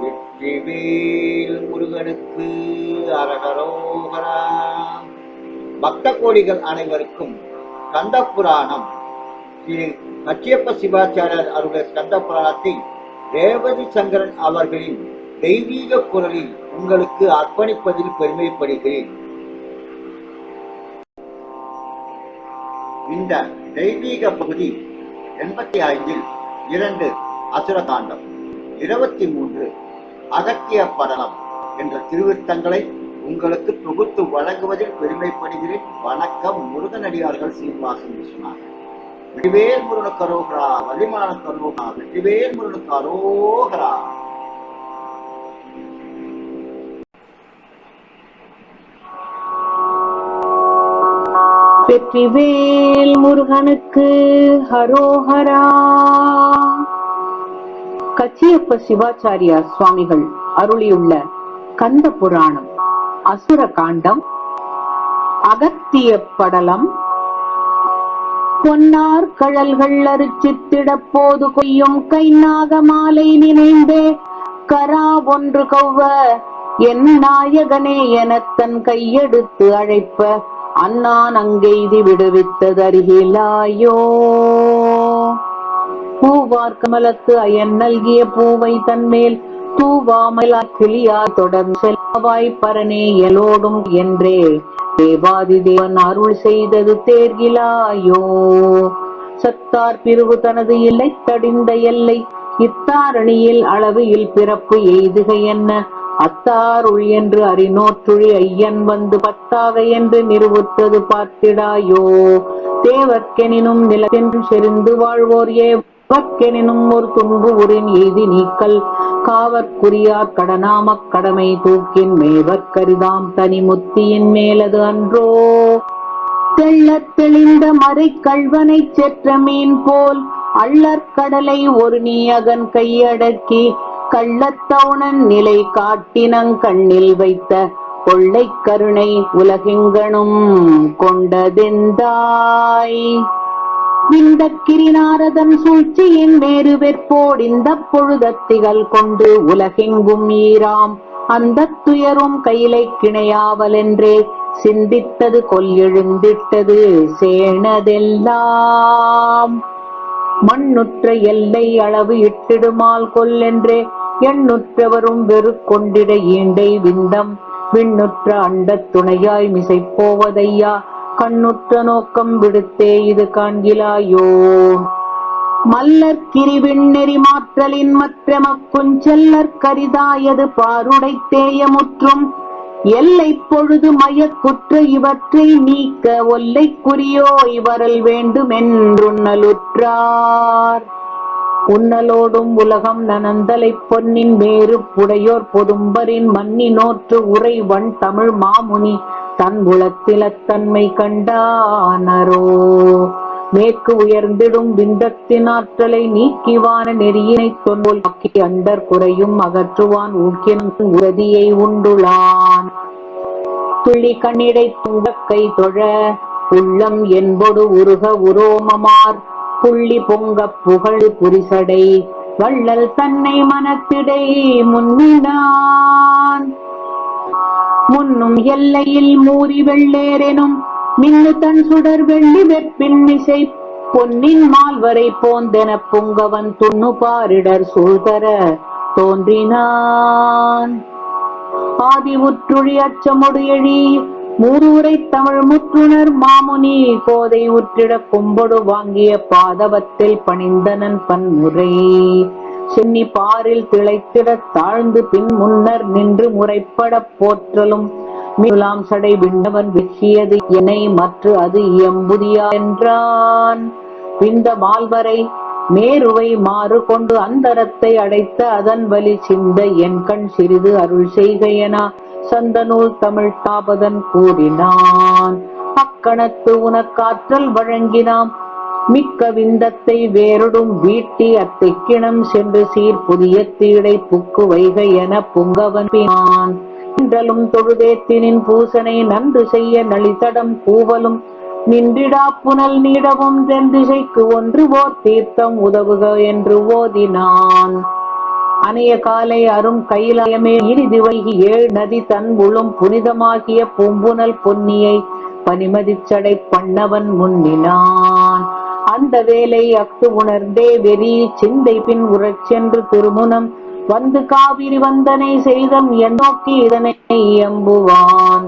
வெற்றிவேல் முருகனுக்கு அரகரோகரா. பக்த கோடிகள் அனைவருக்கும் கந்த புராணம் திரு கச்சியப்ப சிவாச்சாரியர் அருடைய கந்த புராணத்தை ரேவதி சங்கரன் அவர்களின் தெய்வீக குரலில் உங்களுக்கு அர்ப்பணிப்பதில் பெருமைப்படுகிறேன். இந்த தெய்வீக பகுதி எண்பத்தி ஐந்தில் இரண்டு அசுரகாண்டம் இருபத்தி மூன்று அகத்திய படலம் என்ற திருவிருத்தங்களை உங்களுக்கு தொகுத்து வழங்குவதில் பெருமைப்படுகிறேன். வணக்கம் முருகனடியார்கள் சீனிவாசன் விஸ்வநாதன் வெற்றிவேல் முருகனுக்கு கரோகரா வலிமான கரோகரா வெற்றிவேல் முருகனுக்கு கரோகரா வெற்றிவேல் முருகனுக்கு ஹரோஹரா ஐயப்ப சிவாச்சாரியா சுவாமிகள் அருளியுள்ள கந்த புராணம் அசுர காண்டம் அகத்திய படலம். பொன்னார் கழல்கள் அரிச்சித்திட போது கொய்யும் கை நாகமாலை நினைந்தே கரா ஒன்று கௌவ என் நாயகனே எனத் தன் கையெடுத்து அழைப்ப அண்ணான் அங்கெய்தி விடுவித்ததருகிலாயோ. தூவார் கமலத்து அயன் நல்கிய பூவை தன்மேல் தூவாமலா கிளியா தொடர்ந்து செல்வாய் பரனே எலோடும் என்றே. தேவாதி தேவன் அருள் செய்தது தேர்கிலாயோ. சத்தார் பிரிவு தனது இல்லை தடிந்த எல்லை. இத்தாரணியில் அளவையில் பிறப்பு எய்துக என்ன? அத்தாருள் என்று அறிநோற்றுழி ஐயன் வந்து பத்தாக என்று நிறுவுத்தது பார்த்திடாயோ. தேவர்க்கெனினும் நிலத்தென்று செறிந்து வாழ்வோர் ஏவர்க்கெனினும் ஒரு துன்பு உரின் எய்தி நீக்கல். காவற்குரியார் கடனாமக் கடமை தூக்கின் மேவற்கரிதாம் தனி முத்தியின் மேலது அன்றோ. தெள்ளத் தெளிந்த மறை கள்வனை செற்ற மீன் போல் அள்ளற்கடலை ஒரு நீயகன் கையடக்கி. கள்ளத்தவுணன் நிலை காட்டினங் கண்ணில் வைத்த கொள்ளை கருணை உலகெங்கனும் கொண்டதெந்தாய். இந்த கிரிநாரதன் சூழ்ச்சியின் வேறு வெற்போடிந்த பொழுதத்திகள் கொண்டு உலகெங்கும் ஈராம். அந்த துயரும் கையிலை கிணையாவலென்றே சிந்தித்தது கொல் எழுந்திட்டது சேணதெல்லாம் மண்ணுற்ற எல்லை அளவு இட்டிடுமால் கொல்லென்றே எண்ணுற்றவரும் வெறு கொண்டிட ஈண்டை விந்தம். விண்ணுற்ற அண்டத் துணையாய் மிசை போவதையா கண்ணுற்ற நோக்கம் விடுத்தே இது காண்கிலாயோ? மல்லர் கிரிவிண்ணெறி மாற்றலின் மற்றமக்குஞ் செல்லற் கரிதாயது பாருடை தேயமுற்றும். எல்லை பொழுது மயக்குற்ற இவற்றை நீக்க ஒல்லைக்குரியோ இவரல் வேண்டுமென்றுண்ணலுற்றார் உன்னலோடும் உலகம் நனந்தலை பொன்னின் வேறு புடையோர் பொதும்பரின் மண்ணினோற்று உறைவன் உரை வன் தமிழ் மாமுனி. தன் உளத்திலத்தன்மை கண்டானரோ? மேற்கு உயர்ந்திடும் விந்தத்தின் ஆற்றலை நீக்கிவான நெறியினை தொன்போல் ஆக்கி அண்டர் குறையும் அகற்றுவான் ஊக்கின் உறுதியை உண்டுளான். துள்ளி கண்ணிடை துங்கக்கை தொழ உள்ளம் என்பொடு உருக உரோமமார். புள்ளி பொங்க புகழ் புரிசடை வள்ளல் தன்னை மனத்திடை முன்னினான் முன்னும் எல்லையில் மூறி வெள்ளேரெனும் மின்னு தன் சுடர் வெள்ளி வெப்பின் மிசை பொன்னின் மால்வரை போந்தென புங்கவன் துண்ணு பாரிடர் சூழ்தர தோன்றினான். ஆதி உற்றுழி அச்சமுடு எழி மூரூரை தமிழ் முற்றுணர் மாமுனி கோதை உற்றிட கும்பொடு வாங்கிய பாதவத்தில் பணிந்தனன் பன்முறை. சென்னி பாரில் திளைத்திட தாழ்ந்து பின் முன்னர் நின்று முறைப்படப் போற்றலும். மிகுலாம் சடை விண்ணவன் வெற்றியது என்னை மற்ற அது எம்புதியா என்றான். விந்த மால்வரை மேருவை மாறு கொண்டு அந்தரத்தை அடைத்த அதன் வலி சிந்த என் கண் சிறிது அருள் செய்கையனா சந்தநூல் தமிழ் தாபதன் கூறினான். அக்கணத்து உனக்காற்றல் வழங்கினாம். மிக்க விந்தத்தை வேறொடும் வீட்டி அத்தைக்கிணம் சென்று சீர் புதிய தீடை புக்கு வைகை என புங்கவன் நின்றலும் தொழுதேத்தினின் பூசனை நன்று செய்ய நளிதடம் கூவலும் நின்றிடா புனல் நீடவும் தென்திசைக்கு ஒன்று ஓர் தீர்த்தம் உதவுக என்று ஓதினான். அணைய காலை அரும் கைலாயமே இனிது வைகி ஏழு நதி தன் உளும் புனிதமாகிய பூம்புனல் பொன்னியை பனிமதிச்சடை பண்ணவன் முன்னினான். அந்த வேலை அஃது உணர்ந்தே வெறி சிந்தை பின் உரச்சென்று திருமுனம் வந்து காவிரி வந்தனை செய்தம் என் நோக்கி இதனை எம்புவான்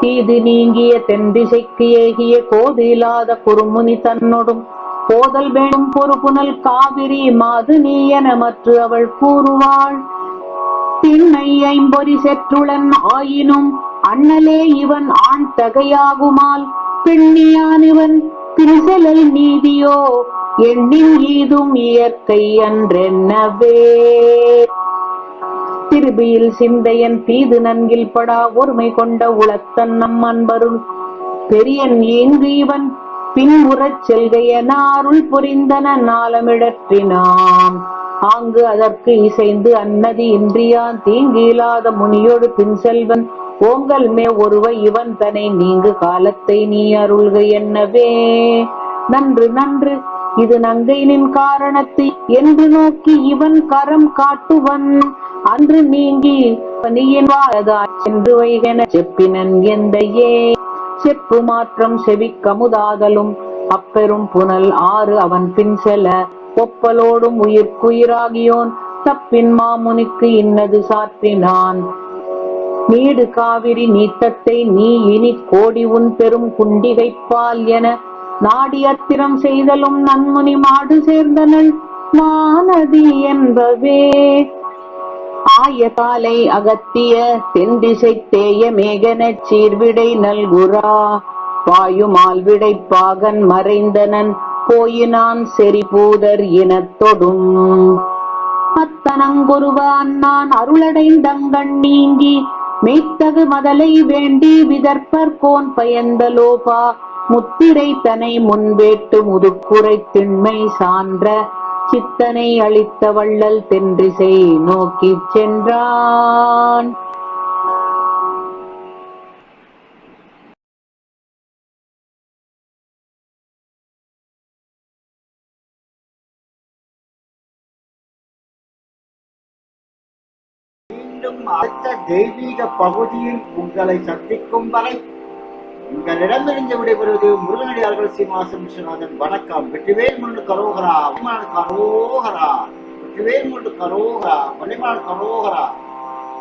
தீது நீங்கிய தென் திசைக்கு ஏகிய கோதிலாத குறுமுனி தன்னொடும். போதல் வேணும் பொறுப்புனல் காவிரி மாது நீ என மற்ற அவள் கூறுவாள். திண்ணை ஐம்பொறி செற்றுளன் ஆயினும் அண்ணலே இவன் ஆண் தகையாகுமால். பெண்ணியான் இவன் பிரிசலல் நீதியோ எண்ணின் ஈதும் இயற்கை அன்றென்னவே? திருபியில் சிந்தையன் தீது நன்கில் படா ஒருமை கொண்ட உளத்தன் நம் அன்பருள். பெரியன் இங்கு இவன் பின்புறச் செல்கையனாருள் புரிந்தன நாளமிழற்றினான் ஆங்கு அதற்கு இசைந்து அன்னதி இன்றியான் தீங்கு இல்லாத முனியோடு பின் செல்வன். ஓங்கல் மே ஒருவ இவன் தனை நீங்கு காலத்தை நீ அருள்க என்னவே. நன்று நன்று. இது நங்கையினின் காரணத்தை என்று நோக்கி இவன் கரம் காட்டுவன். அன்று நீங்கி பனியின் வாழதா சென்று வைகென செப்பினன் எந்தையே. செப்பு மாற்றம் செவிக்கமுதாதலும் அப்பெரும் புனல் ஆறு அவன் பின் செல ஒப்பலோடும் உயிர்க்குயிராகியோன். தப்பின் மாமுனிக்கு இன்னது சாற்றினான். நீடு காவிரி நீத்தத்தை நீ இனி கோடி உன் பெரும் குண்டிகைப்பால் என நாடி அத்திரம் செய்தலும் நன்முனி மாடு சேர்ந்தனள் மானதி என்பவே. ஆயகாலை அகத்திய தென்திசை தேய மேகனச் சீர்விடை நல்குரா பாயுமால் விடை பாகன் மறைந்தனன் போயினான் செறிபூதர் இனத்தொடும். அத்தனங்குருவான் நான் அருளடைந்தங்கண் நீங்கி மெய்த்தகு மதலை வேண்டி விதற்பர் கோன் பயந்தலோபா முத்திரை தனை முன்வேட்டு முதுக்குறை திண்மை சான்ற. சித்தனை அளித்த வள்ளல் தென்றிசை நோக்கிச் சென்றான். அடுத்த தெய்வீக பகுதியில் உங்களை சந்திக்கும் வரை உங்களிடமிருந்து விடைபெறுவது முருகனடியார்கள் சீமாசன் விஸ்வநாதன். வணக்கம். வெற்றிவேல் முன்னு கரோகரா வலிமான கரோகரா வெற்றிவேல் முன்னு கரோகரா வலிமான கரோகரா.